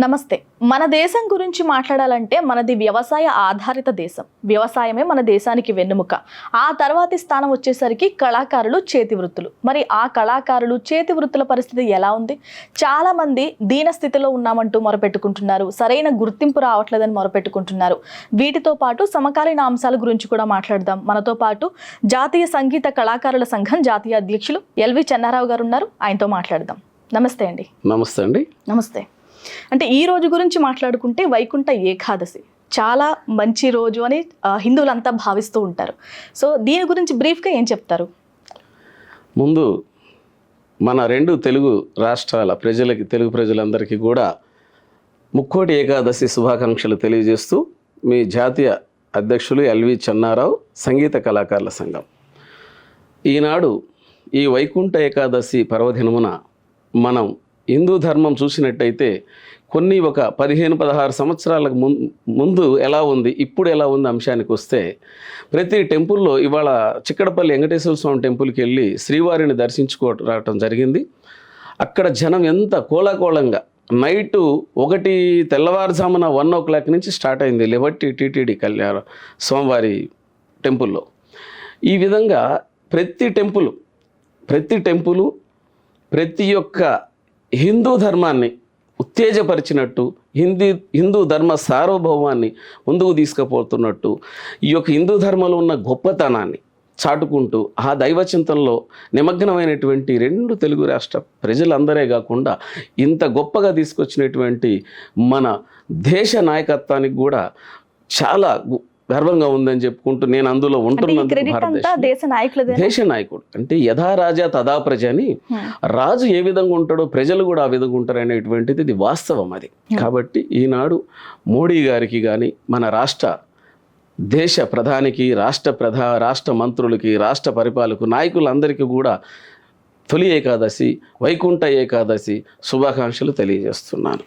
నమస్తే. మన దేశం గురించి మాట్లాడాలంటే మనది వ్యవసాయ ఆధారిత దేశం. వ్యవసాయమే మన దేశానికి వెన్నుముక. ఆ తర్వాతి స్థానం వచ్చేసరికి కళాకారులు చేతి వృత్తులు. మరి ఆ కళాకారులు చేతి వృత్తుల పరిస్థితి ఎలా ఉంది? చాలా మంది దీన స్థితిలో ఉన్నామంటూ మొరపెట్టుకుంటున్నారు. సరైన గుర్తింపు రావట్లేదని మొరపెట్టుకుంటున్నారు. వీటితో పాటు సమకాలీన అంశాల గురించి కూడా మాట్లాడదాం. మనతో పాటు జాతీయ సంగీత కళాకారుల సంఘం జాతీయ అధ్యక్షులు ఎల్వి చెన్నారావు గారు ఉన్నారు. ఆయనతో మాట్లాడదాం. నమస్తే అండి. నమస్తే అండి. నమస్తే. అంటే ఈ రోజు గురించి మాట్లాడుకుంటే వైకుంఠ ఏకాదశి. చాలా మంచి రోజు అని ఆ, హిందువులంతా భావిస్తూ ఉంటారు. సో దీని గురించి బ్రీఫ్గా ఏం చెప్తారు? ముందు మన రెండు తెలుగు రాష్ట్రాల ప్రజలకి తెలుగు ప్రజలందరికీ కూడా ముక్కోటి ఏకాదశి శుభాకాంక్షలు తెలియజేస్తూ మీ జాతీయ అధ్యక్షులు ఎల్వి చెన్నారావు సంగీత కళాకారుల సంఘం. ఈనాడు ఈ వైకుంఠ ఏకాదశి పర్వదినమున మనం హిందూ ధర్మం చూసినట్టయితే కొన్ని ఒక పదిహేను పదహారు సంవత్సరాలకు ముం ముందు ఎలా ఉంది ఇప్పుడు ఎలా ఉంది అంశానికి వస్తే ప్రతి టెంపుల్లో ఇవాళ చిక్కడపల్లి వెంకటేశ్వర స్వామి టెంపుల్కి వెళ్ళి శ్రీవారిని దర్శించుకో రావటం జరిగింది. అక్కడ జనం ఎంత కోలాకోళంగా నైటు ఒకటి తెల్లవారుజామున వన్ ఓ క్లాక్ నుంచి స్టార్ట్ అయింది లెవట్టి టీటీడీ కళ్యాణ స్వామివారి టెంపుల్లో. ఈ విధంగా ప్రతి టెంపుల్ ప్రతి టెంపులు ప్రతి ఒక్క హిందూ ధర్మాన్ని ఉత్తేజపరిచినట్టు హిందీ హిందూ ధర్మ సార్వభౌమాన్ని ముందుకు తీసుకుపోతున్నట్టు ఈ యొక్క హిందూ ధర్మంలో ఉన్న గొప్పతనాన్ని చాటుకుంటూ ఆ దైవచింతనలో నిమగ్నమైనటువంటి రెండు తెలుగు రాష్ట్ర ప్రజలందరే కాకుండా ఇంత గొప్పగా తీసుకొచ్చినటువంటి మన దేశ నాయకత్వానికి కూడా చాలా గు- గర్వంగా ఉందని చెప్పుకుంటూ నేను అందులో ఉంటున్నందుకు దేశ నాయకుడు. అంటే యథా రాజా తదా ప్రజ అని రాజు ఏ విధంగా ఉంటాడో ప్రజలు కూడా ఆ విధంగా ఉంటారు అనేటువంటిది ఇది వాస్తవం అది. కాబట్టి ఈనాడు మోడీ గారికి కానీ మన రాష్ట్ర దేశ ప్రధానికి రాష్ట్ర ప్రధా రాష్ట్ర మంత్రులకి రాష్ట్ర పరిపాలకు నాయకులందరికీ కూడా తొలి ఏకాదశి వైకుంఠ ఏకాదశి శుభాకాంక్షలు తెలియజేస్తున్నాను.